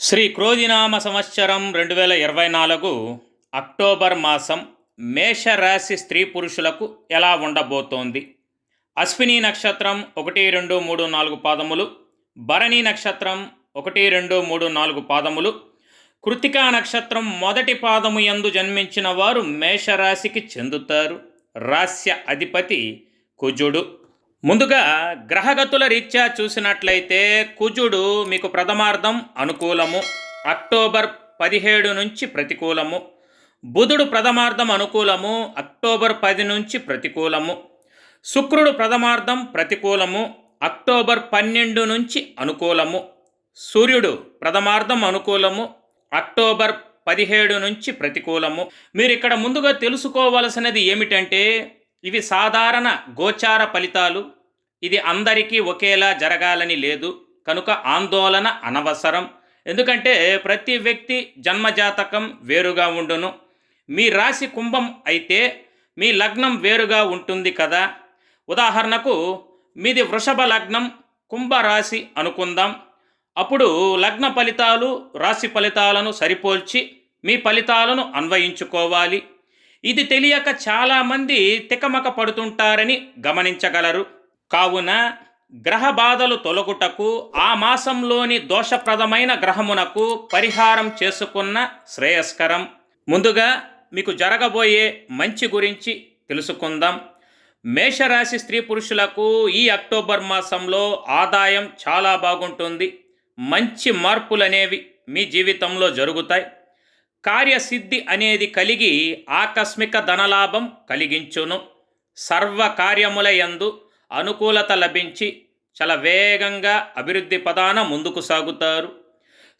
శ్రీ క్రోధినామ సంవత్సరం రెండు వేల ఇరవై నాలుగు అక్టోబర్ మాసం మేషరాశి స్త్రీ పురుషులకు ఎలా ఉండబోతోంది? అశ్విని నక్షత్రం ఒకటి రెండు మూడు నాలుగు పాదములు భరణి నక్షత్రం ఒకటి రెండు మూడు నాలుగు పాదములు కృతికా నక్షత్రం మొదటి పాదము యందు జన్మించిన వారు మేషరాశికి చెందుతారు. రాస్య అధిపతి కుజుడు. ముందుగా గ్రహగతుల రీత్యా చూసినట్లయితే కుజుడు మీకు ప్రథమార్థం అనుకూలము అక్టోబర్ పదిహేడు నుంచి ప్రతికూలము. బుధుడు ప్రథమార్థం అనుకూలము అక్టోబర్ పది నుంచి ప్రతికూలము. శుక్రుడు ప్రథమార్థం ప్రతికూలము అక్టోబర్ పన్నెండు నుంచి అనుకూలము. సూర్యుడు ప్రథమార్థం అనుకూలము అక్టోబర్ పదిహేడు నుంచి ప్రతికూలము. మీరు ఇక్కడ ముందుగా తెలుసుకోవలసినది ఏమిటంటే ఇవి సాధారణ గోచార ఫలితాలు. ఇది అందరికీ ఒకేలా జరగాలని లేదు. కనుక ఆందోళన అనవసరం. ఎందుకంటే ప్రతి వ్యక్తి జన్మజాతకం వేరుగా ఉండును. మీ రాశి కుంభం అయితే మీ లగ్నం వేరుగా ఉంటుంది కదా. ఉదాహరణకు మీది వృషభ లగ్నం కుంభరాశి అనుకుందాం. అప్పుడు లగ్న ఫలితాలు రాశి ఫలితాలను సరిపోల్చి మీ ఫలితాలను అన్వయించుకోవాలి. ఇది తెలియక చాలామంది తికమక పడుతుంటారని గమనించగలరు. కావున గ్రహ బాధలు తొలగుటకు ఆ మాసంలోని దోషప్రదమైన గ్రహమునకు పరిహారం చేసుకున్న శ్రేయస్కరం. ముందుగా మీకు జరగబోయే మంచి గురించి తెలుసుకుందాం. మేషరాశి స్త్రీ పురుషులకు ఈ అక్టోబర్ మాసంలో ఆదాయం చాలా బాగుంటుంది. మంచి మార్పులనేవి మీ జీవితంలో జరుగుతాయి. కార్యసిద్ధి అనేది కలిగి ఆకస్మిక ధనలాభం కలిగించును. సర్వ కార్యముల యందు అనుకూలత లభించి చాలా వేగంగా అభివృద్ధి పదాన ముందుకు సాగుతారు.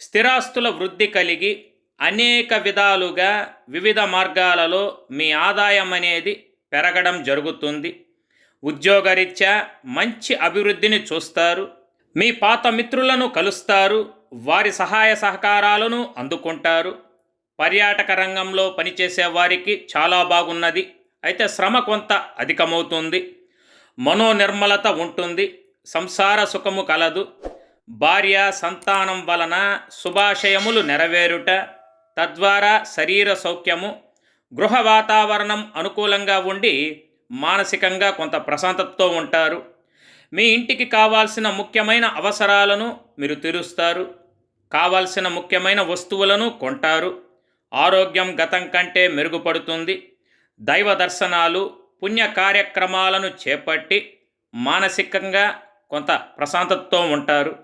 స్థిరాస్తుల వృద్ధి కలిగి అనేక విధాలుగా వివిధ మార్గాలలో మీ ఆదాయం అనేది పెరగడం జరుగుతుంది. ఉద్యోగరీత్యా మంచి అభివృద్ధిని చూస్తారు. మీ పాత మిత్రులను కలుస్తారు. వారి సహాయ సహకారాలను అందుకుంటారు. పర్యాటక రంగంలో పనిచేసే వారికి చాలా బాగున్నది. అయితే శ్రమ కొంత అధికమవుతుంది. మనోనిర్మలత ఉంటుంది. సంసార సుఖము కలదు. భార్య సంతానం వలన శుభాశయములు నెరవేరుట తద్వారా శరీర సౌఖ్యము గృహ వాతావరణం అనుకూలంగా ఉండి మానసికంగా కొంత ప్రశాంతతతో ఉంటారు. మీ ఇంటికి కావాల్సిన ముఖ్యమైన అవసరాలను మీరు తీరుస్తారు. కావాల్సిన ముఖ్యమైన వస్తువులను కొంటారు. ఆరోగ్యం గతం కంటే మెరుగుపడుతుంది. దైవ దర్శనాలు పుణ్య కార్యక్రమాలను చేపట్టి మానసికంగా కొంత ప్రశాంతతతో ఉంటారు.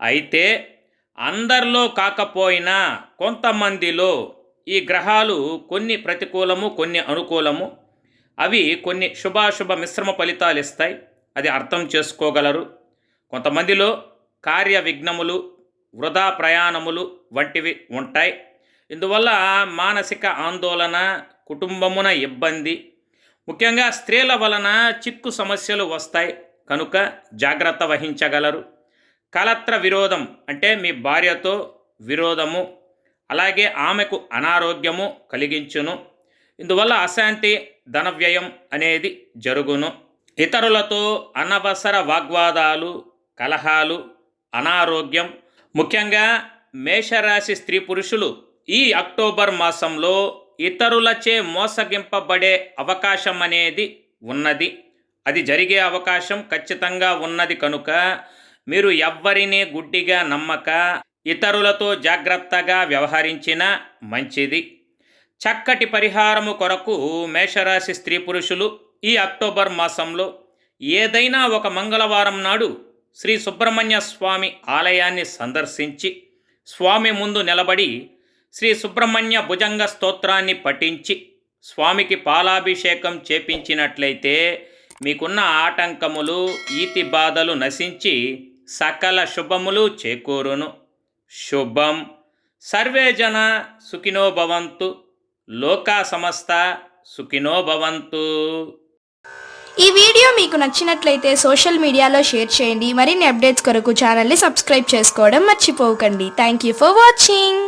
అయితే అందరిలో కాకపోయినా కొంతమందిలో ఈ గ్రహాలు కొన్ని ప్రతికూలము కొన్ని అనుకూలము. అవి కొన్ని శుభాశుభ మిశ్రమ ఫలితాలు ఇస్తాయి. అది అర్థం చేసుకోగలరు. కొంతమందిలో కార్య విఘ్నములు వృధా ప్రయాణములు వంటివి ఉంటాయి. ఇందువల్ల మానసిక ఆందోళన కుటుంబమున ఇబ్బంది ముఖ్యంగా స్త్రీల వలన చిక్కు సమస్యలు వస్తాయి. కనుక జాగ్రత్త వహించగలరు. కలత్ర విరోధం అంటే మీ భార్యతో విరోధము అలాగే ఆమెకు అనారోగ్యము కలిగించును. ఇందువల్ల అశాంతి ధన వ్యయం అనేది జరుగును. ఇతరులతో అనవసర వాగ్వాదాలు కలహాలు అనారోగ్యం ముఖ్యంగా మేషరాశి స్త్రీ పురుషులు ఈ అక్టోబర్ మాసంలో ఇతరులచే మోసగింపబడే అవకాశం అనేది ఉన్నది. అది జరిగే అవకాశం ఖచ్చితంగా ఉన్నది కనుక మీరు ఎవ్వరినీ గుడ్డిగా నమ్మక ఇతరులతో జాగ్రత్తగా వ్యవహరించిన మంచిది. చక్కటి పరిహారము కొరకు మేషరాశి స్త్రీ పురుషులు ఈ అక్టోబర్ మాసంలో ఏదైనా ఒక మంగళవారం నాడు శ్రీ సుబ్రహ్మణ్య స్వామి ఆలయాన్ని సందర్శించి స్వామి ముందు నిలబడి శ్రీ సుబ్రహ్మణ్య భుజంగ స్తోత్రాన్ని పఠించి స్వామికి పాలాభిషేకం చేపించినట్లయితే మీకున్న ఆటంకములు ఈతి బాధలు నశించి సకల శుభములు చేకూరును. శుభం. సర్వే జన సుఖినో భవంతు. లోకా సమస్త సుఖినో భవంతు. ఈ వీడియో మీకు నచ్చినట్లయితే సోషల్ మీడియాలో షేర్ చేయండి. మరిన్ని అప్డేట్స్ కొరకు ఛానల్ని సబ్స్క్రైబ్ చేసుకోవడం మర్చిపోకండి. Thank you for watching